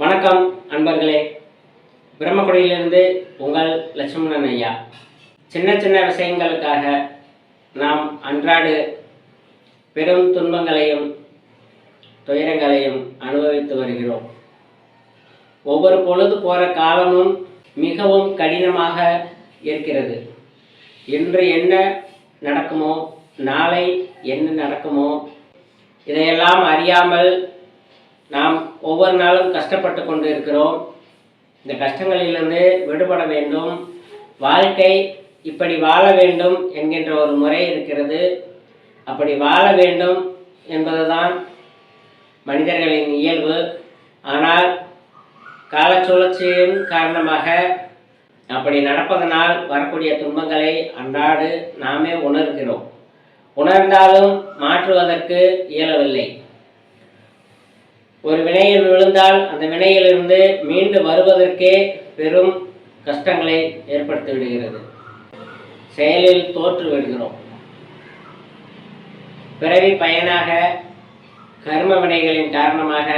வணக்கம் அன்பர்களே. பிரம்மக்குடியிலிருந்து உங்கள் லட்சுமணன் ஐயா. சின்ன சின்ன விஷயங்களுக்காக நாம் அன்றாடு பெரும் துன்பங்களையும் துயரங்களையும் அனுபவித்து வருகிறோம். ஒவ்வொரு பொழுது போகிற காலமும் மிகவும் கடினமாக இருக்கிறது. இன்று என்ன நடக்குமோ நாளை என்ன நடக்குமோ இதையெல்லாம் அறியாமல் நாம் ஒவ்வொரு நாளும் கஷ்டப்பட்டு கொண்டு இருக்கிறோம். இந்த கஷ்டங்களிலிருந்து விடுபட வேண்டும். வாழ்க்கை இப்படி வாழ வேண்டும் என்கின்ற ஒரு முறை இருக்கிறது. அப்படி வாழ வேண்டும் என்பதுதான் மனிதர்களின் இயல்பு. ஆனால் காலச்சுழற்சியின் காரணமாக அப்படி நடப்பதனால் வரக்கூடிய துன்பங்களை அன்றாடு நாமே உணர்கிறோம். உணர்ந்தாலும் மாற்றுவதற்கு இயலவில்லை. ஒரு வினையில் விழுந்தால் அந்த வினையிலிருந்து மீண்டு வருவதற்கே பெரும் கஷ்டங்களை ஏற்படுத்தி விடுகிறது. செயலில் தோற்று விடுகிறோம். பிறவி பயனாக கர்ம வினைகளின் காரணமாக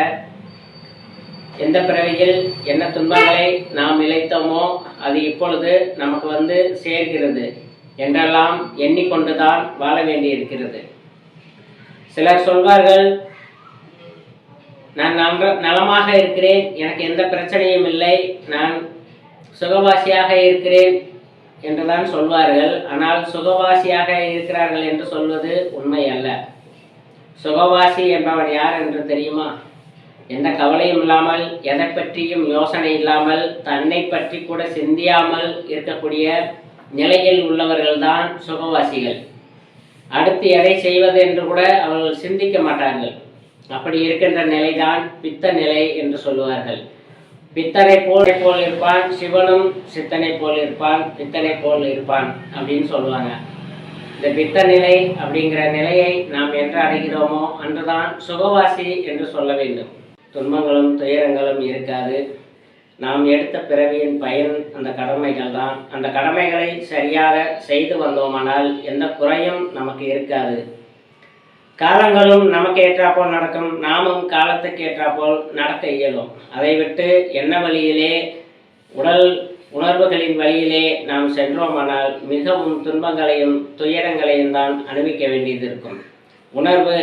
எந்த பிறவியில் என்ன துன்பங்களை நாம் இழைத்தோமோ அது இப்பொழுது நமக்கு வந்து சேர்கிறது என்றெல்லாம் எண்ணிக்கொண்டுதான் வாழ வேண்டியிருக்கிறது. சிலர் சொல்வார்கள் நான் நம்ப நலமாக இருக்கிறேன். எனக்கு எந்த பிரச்சனையும் இல்லை. நான் சுகவாசியாக இருக்கிறேன் என்றுதான் சொல்வார்கள். ஆனால் சுகவாசியாக இருக்கிறார்கள் என்று சொல்வது உண்மை அல்ல. சுகவாசி என்பவன் யார் என்று தெரியுமா? எந்த கவலையும் இல்லாமல் எதை பற்றியும் யோசனை இல்லாமல் தன்னை பற்றி கூட சிந்தியாமல் இருக்கக்கூடிய நிலையில் உள்ளவர்கள்தான் சுகவாசிகள். அடுத்து எதை செய்வது என்று கூட அவர்கள் சிந்திக்க மாட்டார்கள். அப்படி இருக்கின்ற நிலைதான் பித்த நிலை என்று சொல்லுவார்கள். பித்தனை போல் போல் இருப்பான் சிவனும் சித்தனை போல் இருப்பான் பித்தனை போல் இருப்பான் அப்படின்னு சொல்லுவாங்க. இந்த பித்த நிலை அப்படிங்கிற நிலையை நாம் என்று அடைகிறோமோ அன்றுதான் சுகவாசி என்று சொல்ல வேண்டும். துன்பங்களும் துயரங்களும் இருக்காது. நாம் எடுத்த பிறவியின் பயன் அந்த கடமைகள் தான். அந்த கடமைகளை சரியாக செய்து வந்தோமானால் எந்த குறையும் நமக்கு இருக்காது. காலங்களும் நமக்கு ஏற்றாப்போல் நடக்கும். நாமும் காலத்துக்கு ஏற்றாப்போல் நடக்க இயலும். அதை விட்டு என்ன வழியிலே உடல் உணர்வுகளின் வழியிலே நாம் சென்றோமானால் மிகவும் துன்பங்களையும் துயரங்களையும் தான் அனுபவிக்க வேண்டியது இருக்கும். உணர்வு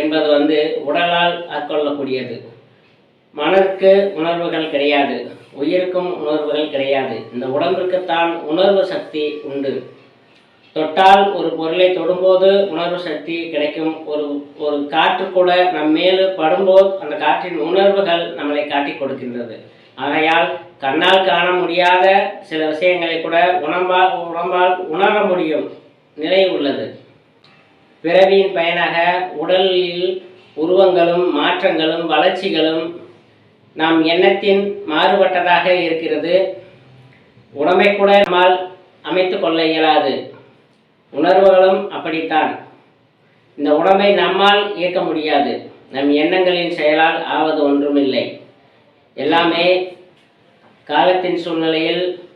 என்பது வந்து உடலால் ஆட்கொள்ளக்கூடியது மனதுக்கு உணர்வுகள் கிடையாது. உயிருக்கும் உணர்வுகள் கிடையாது. இந்த உடம்புக்குத்தான் உணர்வு சக்தி உண்டு. தொட்டால் ஒரு பொருளை தொடும்போது உணர்வு சக்தி கிடைக்கும். ஒரு ஒரு காற்று கூட நம் மேலு படும்போது அந்த காற்றின் உணர்வுகள் நம்மளை காட்டி கொடுக்கின்றது. ஆகையால் கண்ணால் காண முடியாத சில விஷயங்களை கூட உடம்பால் உடம்பால் உணர முடியும் நிலை உள்ளது. பிறவியின் பயனாக உடலில் உருவங்களும் மாற்றங்களும் வளர்ச்சிகளும் நாம் எண்ணத்தின் மாறுபட்டதாக இருக்கிறது. உடம்பை கூட நம்மால் அமைத்து கொள்ள இயலாது. உணர்வுகளும் அப்படித்தான். இந்த உடம்பை நம்மால் இயக்க முடியாது. நம் எண்ணங்களின் செயலால் ஆவது ஒன்றுமில்லை. எல்லாமே காலத்தின் சூழ்நிலையில்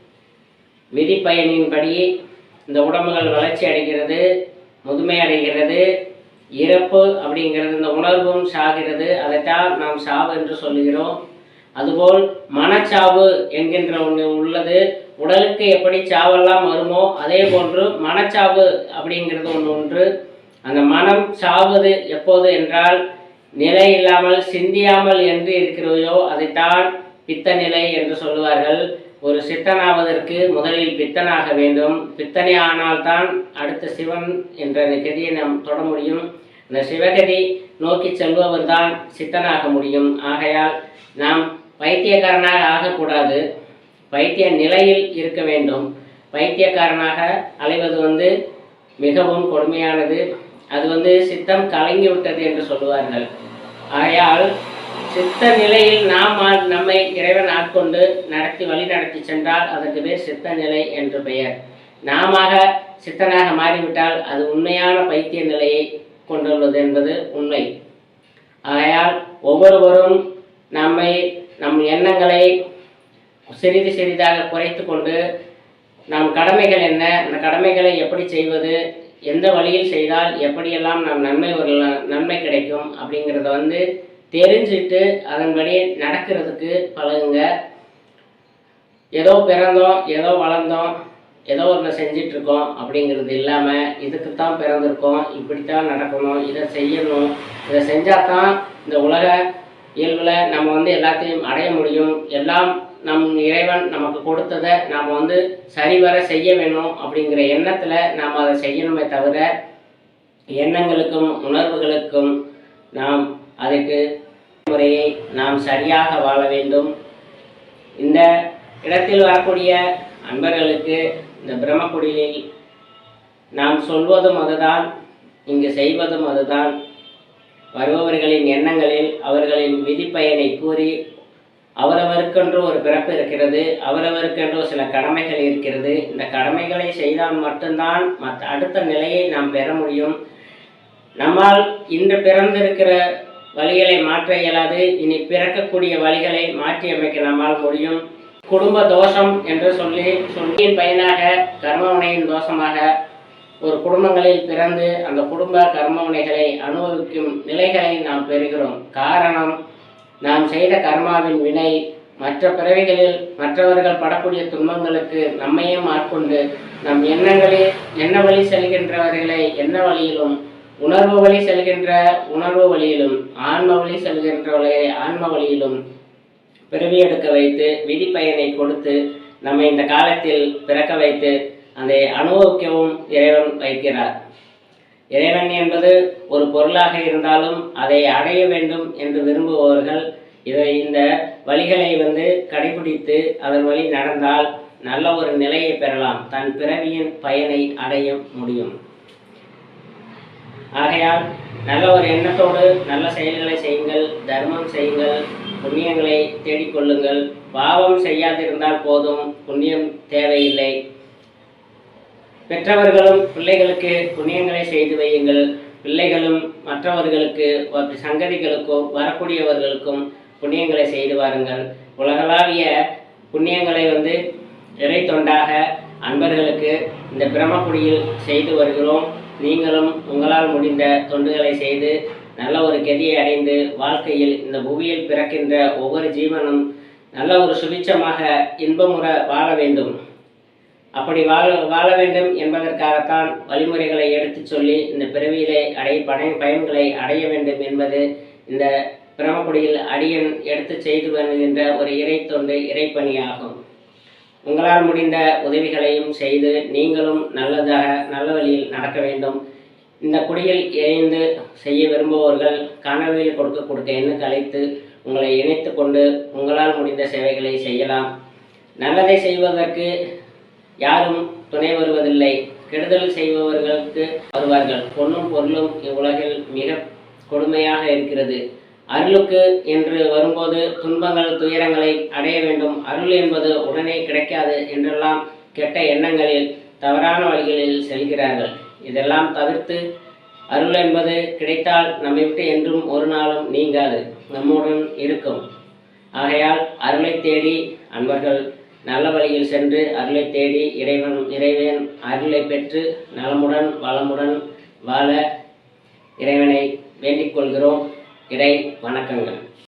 விதிப்பயனின்படி இந்த உடம்புகள் வளர்ச்சி அடைகிறது முதுமை அடைகிறது இறப்பு அப்படிங்கிறது இந்த உணர்வும் சாகிறது. அதைத்தான் நாம் சாவு என்று சொல்லுகிறோம். அதுபோல் மனச்சாவு என்கின்ற ஒன்று உள்ளது. உடலுக்கு எப்படி சாவெல்லாம் வருமோ அதே போன்று மனச்சாவு அப்படிங்கிறது ஒன்று ஒன்று அந்த மனம் சாவது எப்போது என்றால் நிலை இல்லாமல் சிந்தியாமல் என்று இருக்கிறதையோ அதைத்தான் பித்த நிலை என்று சொல்லுவார்கள். ஒரு சித்தனாவதற்கு முதலில் பித்தனாக வேண்டும். பித்தனே ஆனால்தான் அடுத்த சிவன் என்ற கதியை நாம் தொட முடியும். அந்த சிவகதி நோக்கி செல்பவர் தான் சித்தனாக முடியும். ஆகையால் நாம் பைத்தியக்காரனாக ஆகக்கூடாது. பைத்திய நிலையில் இருக்க வேண்டும். பைத்தியக்காரனாக அலைவது வந்து மிகவும் கொடுமையானது. அது வந்து சித்தம் கலங்கி விட்டது என்று சொல்லுவார்கள். ஆகையால் சித்த நிலையில் நாம் ஆ- நம்மை இறைவன் ஆட்கொண்டு நடத்தி வழி நடத்தி சென்றால் அதற்கு பேர் சித்த நிலை என்று பெயர். நாம சித்தனாக மாறிவிட்டால் அது உண்மையான பைத்திய நிலையை கொண்டுள்ளது என்பது உண்மை. ஆகையால் ஒவ்வொருவரும் நம்மை நம் எண்ணங்களை சிறிது சிறிதாக குறைத்து கொண்டு நம் கடமைகள் என்ன? அந்த கடமைகளை எப்படி செய்வது? எந்த வழியில் செய்தால் எப்படியெல்லாம் நாம் நன்மை ஒரு நன்மை கிடைக்கும்? அப்படிங்கிறத வந்து தெரிஞ்சுட்டு அதன்படி நடக்கிறதுக்கு பழகுங்க. ஏதோ பிறந்தோம் ஏதோ வளர்ந்தோம் ஏதோ ஒன்று செஞ்சிட்ருக்கோம் அப்படிங்கிறது இல்லாமல் இதுக்கு தான் பிறந்திருக்கோம் இப்படித்தான் நடக்கணும் இதை செய்யணும். இதை செஞ்சால் தான் இந்த உலக இயல்பில் நம்ம வந்து எல்லாத்தையும் அடைய முடியும். எல்லாம் நம் இறைவன் நமக்கு கொடுத்ததை நாம் வந்து சரிவர செய்ய வேணும் அப்படிங்கிற எண்ணத்தில் நாம் அதை செய்யணுமே தவிர எண்ணங்களுக்கும் உணர்வுகளுக்கும் நாம் அதுக்கு முறையை நாம் சரியாக வாழ வேண்டும். இந்த இடத்தில் வரக்கூடிய அன்பர்களுக்கு இந்த பிரம்மக்குடியில் நாம் சொல்வதும் அதுதான் இங்கு செய்வதும் அதுதான். வருபவர்களின் எண்ணங்களில் அவர்களின் விதிப்பயனை கூறி அவரவருக்கென்று ஒரு பிறப்பு இருக்கிறது அவரவருக்கென்று சில கடமைகள் இருக்கிறது. இந்த கடமைகளை செய்தால் மட்டும்தான் மற்ற அடுத்த நிலையை நாம் பெற முடியும். நம்மால் இன்று பிறந்திருக்கிற வழிகளை மாற்ற இயலாது இனி பிறக்கக்கூடிய வழிகளை மாற்றி அமைக்க நம்மால் முடியும். குடும்ப தோஷம் என்று சொல்லி சொல்லியின் பயனாக கர்மவினையின் தோஷமாக ஒரு குடும்பங்களில் பிறந்து அந்த குடும்ப கர்மவினைகளை அனுபவிக்கும் நிலைகளை நாம் பெறுகிறோம். காரணம் நாம் செய்த கர்மாவின் வினை மற்ற பிறவிகளில் மற்றவர்கள் படக்கூடிய துன்பங்களுக்கு நம்மையே மாற்கொண்டு நம் எண்ணங்களே என்ன வழி செல்கின்றவர்களை என்ன வழியிலும் உணர்வு வழி செல்கின்ற உணர்வு வழியிலும் ஆன்ம வழி செல்கின்றவர்களை ஆன்ம வழியிலும் பிறவி எடுக்க வைத்து விதி பயனை கொடுத்து நம்மை இந்த காலத்தில் பிறக்க வைத்து அதை அனுபவிக்கவும் இறைவன் வைக்கிறார். இறைவன் என்பது ஒரு பொருளாக இருந்தாலும் அதை அடைய வேண்டும் என்று விரும்புபவர்கள் இதை இந்த வழிகளை வந்து கடைபிடித்து அதன் வழி நடந்தால் நல்ல ஒரு நிலையை பெறலாம். தன் பிறவியின் பயனை அடைய முடியும். ஆகையால் நல்ல ஒரு எண்ணத்தோடு நல்ல செயல்களை செய்யுங்கள் தர்மம் செய்யுங்கள் புண்ணியங்களை தேடிக்கொள்ளுங்கள். பாவம் செய்யாதிருந்தால் போதும் புண்ணியம் தேவையில்லை. பெற்றவர்களும் பிள்ளைகளுக்கு புண்ணியங்களை செய்து வையுங்கள். பிள்ளைகளும் மற்றவர்களுக்கு சங்கதிகளுக்கும் வரக்கூடியவர்களுக்கும் புண்ணியங்களை செய்து வாருங்கள். உலகளாவிய புண்ணியங்களை வந்து இறை தொண்டாக அன்பர்களுக்கு இந்த பிரம்மக்குடியில் செய்து வருகிறோம். நீங்களும் உங்களால் முடிந்த தொண்டுகளை செய்து நல்ல ஒரு கதியை அடைந்து வாழ்க்கையில் இந்த புவியில் பிறக்கின்ற ஒவ்வொரு ஜீவனும் நல்ல ஒரு சுபிச்சமாக இன்பமுற வாழ வேண்டும். அப்படி வாழ வாழ வேண்டும் என்பதற்காகத்தான் வழிமுறைகளை எடுத்துச் சொல்லி இந்த பிறவியிலே அடை படை பயன்களை அடைய வேண்டும் என்பது இந்த பிரமக்குடியில் அடியன் எடுத்து செய்து வருகின்ற ஒரு இறை தொண்டு இறைப்பணியாகும். உங்களால் முடிந்த உதவிகளையும் செய்து நீங்களும் நல்லதாக நல்ல வழியில் நடக்க வேண்டும். இந்த குடியில் இணைந்து செய்ய விரும்புபவர்கள் காணொலியில் கொடுக்க கொடுக்க எண்ணுக்கு அழைத்து உங்களை இணைத்து கொண்டு உங்களால் முடிந்த சேவைகளை செய்யலாம். நல்லதை செய்வதற்கு யாரும் துணை வருவதில்லை. கெடுதல் செய்பவர்களுக்கு வருவார்கள். பொண்ணும் பொருளும் இவ்வுலகில் மிக கொடுமையாக இருக்கிறது. அருளுக்கு என்று வரும்போது துன்பங்கள் துயரங்களை அடைய வேண்டும். அருள் என்பது உடனே கிடைக்காது என்றெல்லாம் கெட்ட எண்ணங்களில் தவறான வழிகளில் செல்கிறார்கள். இதெல்லாம் தவிர்த்து அருள் என்பது கிடைத்தால் நம்மை விட்டு என்றும் ஒரு நாளும் நீங்காது. நம்முடன் இருக்கும். ஆகையால் அருளை தேடி அன்பர்கள் நல்ல வழியில் சென்று அருளை தேடி இறைவன் இறைவன் அருளை பெற்று நலமுடன் வளமுடன் வாழ இறைவனை வேண்டிக் கொள்கிறோம். இறை வணக்கங்கள்.